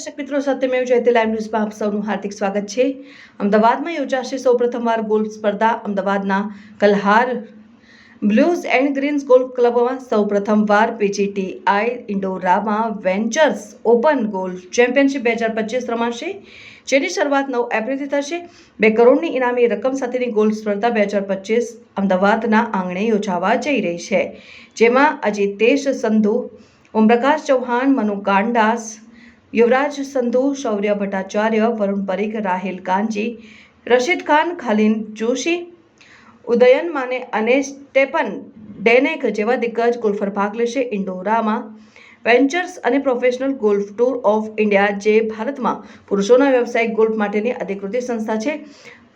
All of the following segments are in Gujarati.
દર્શક મિત્રો સત્યમેવ જયતે લાઈવ ન્યૂઝમાં આપ સૌનું હાર્દિક સ્વાગત છે. અમદાવાદમાં યોજાશે સૌ પ્રથમવાર ગોલ્ફ સ્પર્ધા. અમદાવાદના Kalhaar blues and greens golf ક્લબમાં સૌ પ્રથમવાર પીજીટીઆઈ ઇન્ડોરામાં વેન્ચર્સ ઓપન ગોલ્ફ ચેમ્પિયનશિપ બે હજાર પચીસ રમાશે, જેની શરૂઆત નવ એપ્રિલથી થશે. બે કરોડની ઇનામી રકમ સાથેની ગોલ્ફ સ્પર્ધા બે હજાર પચીસ અમદાવાદના આંગણે યોજાવા જઈ રહી છે, જેમાં અજીતેશ સંધુ, ઓમપ્રકાશ ચૌહાણ, મનુ કાંડાસ યુવરાજ સંધુ, શૌર્ય ભટ્ટાચાર્ય, વરુણ પરીખ, રાહિલ કાંજી રશીદ ખાન ખાલિન જોશી, ઉદયન માને અને સ્ટેપન ડેનેક જેવા દિગ્ગજ ગોલ્ફર ભાગ લેશે ઇન્ડોરામાં. વેન્ચર્સ અને professional golf tour of India જે ભારતમાં પુરુષોના વ્યવસાયિક ગોલ્ફ માટેની અધિકૃત સંસ્થા છે.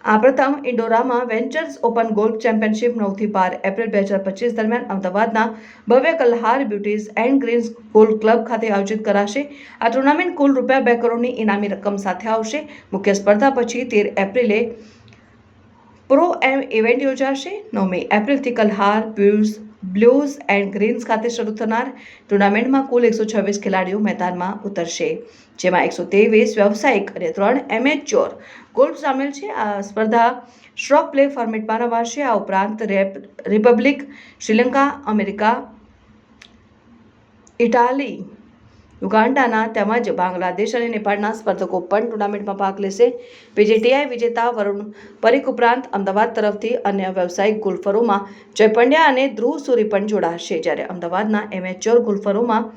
આ પ્રથમ Indorama ventures open golf championship નવથી બાર એપ્રિલ બે હજાર પચીસ દરમિયાન અમદાવાદના ભવ્ય Kalhar beauties and greens golf club ખાતે આયોજિત કરાશે. આ ટુર્નામેન્ટ કુલ રૂપિયા બે કરોડની ઇનામી રકમ સાથે આવશે. મુખ્ય સ્પર્ધા પછી તેર એપ્રિલે પ્રો એમ ઇવેન્ટ યોજાશે. નવમી એપ્રિલથી કલ્હાર બ્યુઝ બ્લુઝ એન્ડ ગ્રીન્સ ખાતે શરૂ થનાર ટુર્નામેન્ટમાં કુલ એકસો છવ્વીસ ખેલાડીઓ મેદાનમાં ઉતરશે, જેમાં એકસો ત્રેવીસ વ્યાવસાયિક અને ત્રણ એમેચ્યોર ગોલ્ફ સામેલ છે. આ સ્પર્ધા સ્ટ્રોક પ્લે ફોર્મેટમાં રમાશે. આ ઉપરાંત રેપ, રિપબ્લિક, શ્રીલંકા, અમેરિકા, ઇટાલી યુગાન્ડાના તેમજ બાંગ્લાદેશ અને નેપાળના સ્પર્ધકો પણ ટુર્નામેન્ટમાં ભાગ લેશે. પીજીટીઆઈ વિજેતા વરુણ પરીખ ઉપરાંત અમદાવાદ તરફથી અન્ય વ્યવસાયિક ગોલ્ફરોમાં જય પંડ્યા અને ધ્રુવ સુરી પણ જોડાશે. જ્યારે અમદાવાદના એમેચ્યોર ગોલ્ફરોમાં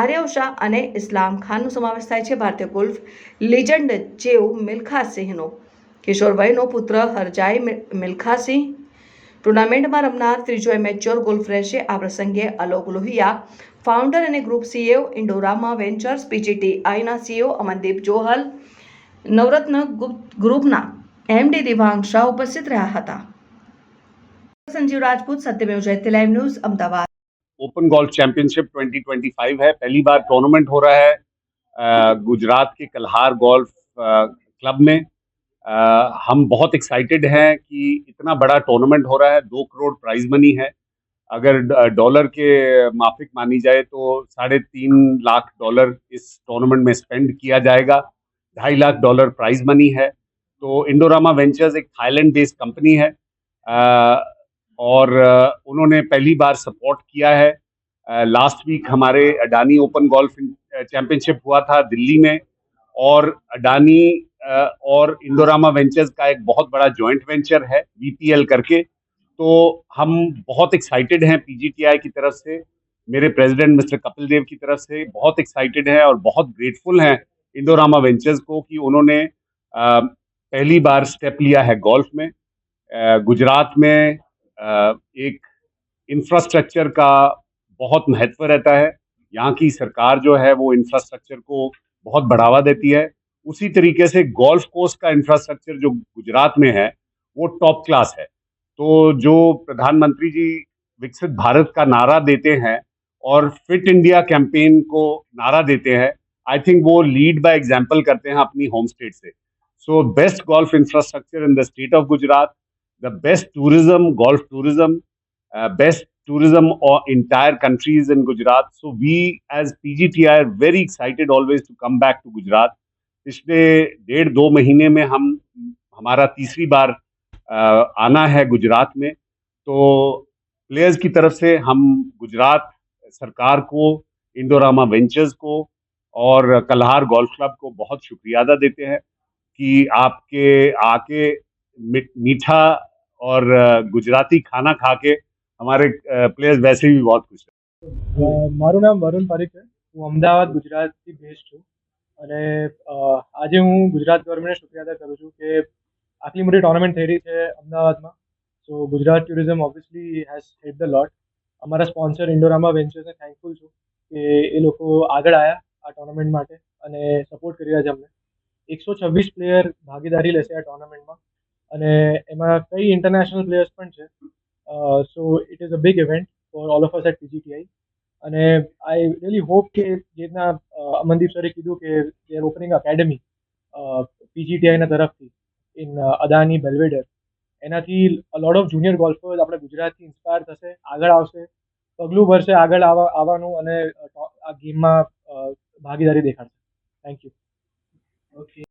આર્ય ઉષા અને ઇસ્લામ ખાનનો સમાવેશ થાય છે. ભારતીય ગોલ્ફ લિજન્ડ જેવ મિલ્ખા સિંહનો કિશોરભાઈનો પુત્ર હરજાઈ મિલ્ખાસિંહ ટુર્નામેન્ટમાં રમનાર ત્રીજો એમેચ્યોર ગોલ્ફ રહેશે આ પ્રસંગે અલોક લોહિયા ફાઉન્ડર અને group CEO ઇન્ડોરામા ventures પીજીટીઆઈના CEO Amandeep Johal નવરત્ન ગુપ્ત ગ્રુપના એમડી દિવાંગ શાહ ઉપસ્થિત રહ્યા હતા Sanjeev Rajput Satyamev Jayate live news Ahmedabad open golf championship 2025 है पहली बार टूर्नामेंट हो रहा है अ, गुजरात के कल्हार गोल्फ अ, क्लब में अ, हम बहुत एक्साइटेड हैं कि इतना बड़ा टूर्नामेंट हो रहा है दो करोड़ प्राइज मनी है। अगर डॉलर के माफिक मानी जाए तो साढ़े तीन लाख डॉलर इस टूर्नामेंट में स्पेंड किया जाएगा। ढाई लाख डॉलर प्राइज मनी है। तो इंडोरामा वेंचर्स एक थाईलैंड बेस्ड कंपनी है। अ, और उन्होंने पहली बार सपोर्ट किया है। लास्ट वीक हमारे अडानी ओपन गोल्फ चैंपियनशिप हुआ था दिल्ली में। और अडानी और इंडोरामा वेंचर्स का एक बहुत बड़ा जॉइंट वेंचर है वीपीएल करके। तो हम बहुत एक्साइटेड हैं पीजीटीआई की तरफ़ से, मेरे प्रेसिडेंट मिस्टर कपिल देव की तरफ़ से बहुत एक्साइटेड हैं और बहुत ग्रेटफुल हैं इंडोरामा वेंचर्स को कि उन्होंने पहली बार स्टेप लिया है गोल्फ में। गुजरात में एक इंफ्रास्ट्रक्चर का बहुत महत्व रहता है। यहाँ की सरकार जो है वो इंफ्रास्ट्रक्चर को बहुत बढ़ावा देती है। उसी तरीके से गोल्फ कोर्स का इंफ्रास्ट्रक्चर जो गुजरात में है वो टॉप क्लास है तो जो प्रधानमंत्री जी विकसित भारत का नारा देते हैं और फिट इंडिया कैंपेन को नारा देते हैं आई थिंक वो लीड बाय एग्ज़ाम्पल करते हैं अपनी होम स्टेट से so best golf infrastructure in the state of Gujarat the best tourism, golf tourism, uh, best tourism or entire countries in Gujarat. So we as PGTI are very excited always to come back to Gujarat. पिछले डेढ़ दो महीने में हम हमारा तीसरी बार uh, आना है गुजरात में तो प्लेयर्स की तरफ से हम गुजरात सरकार को इंडोरामा वेंचर्स को और कल्हार गोल्फ क्लब को बहुत शुक्रिया अदा देते हैं कि आपके आके मी- मीठा और अ, गुजराती खाना खा के हमारे प्लेयर्स वैसे भी बहुत खुश हैं અ, મારું નામ વરુણ પારીખ છે હું અમદાવાદ ગુજરાતથી બેઝ છું અને આજે હું ગુજરાત ગવર્મેન્ટને શુક્રિયા અદા કરું છું કે આટલી મોટી ટોર્નામેન્ટ થઈ રહી છે અમદાવાદમાં. So Gujarat tourism obviously has help the lot અમારા સ્પોન્સર ઇન્ડોરામા વેન્ચર્સને થેન્કફુલ છું કે એ લોકો આગળ આવ્યા આ ટોર્નામેન્ટ માટે અને સપોર્ટ કરી રહ્યા છે અમને. એકસો છવ્વીસ પ્લેયર ભાગીદારી લેશે આ ટોર્નામેન્ટમાં અને એમાં કઈ ઇન્ટરનેશનલ પ્લેયર્સ પણ છે. So it is a big event for all of us at PGTI અને આઈ રિયલી હોપ કે જે રીતના અમનદીપ સરે કીધું કે દે આર ઓપનિંગ અકેડમી પીજીટીઆઈના તરફથી ઇન અદાની બેલ્વેડર એનાથી લોટ ઓફ જુનિયર ગોલ્ફર્સ આપણે ગુજરાતથી ઇન્સ્પાયર થશે, આગળ આવશે, પગલું ભરશે, આગળ આવવા આવવાનું અને આ ગેમમાં ભાગીદારી દેખાડશે. Thank you okay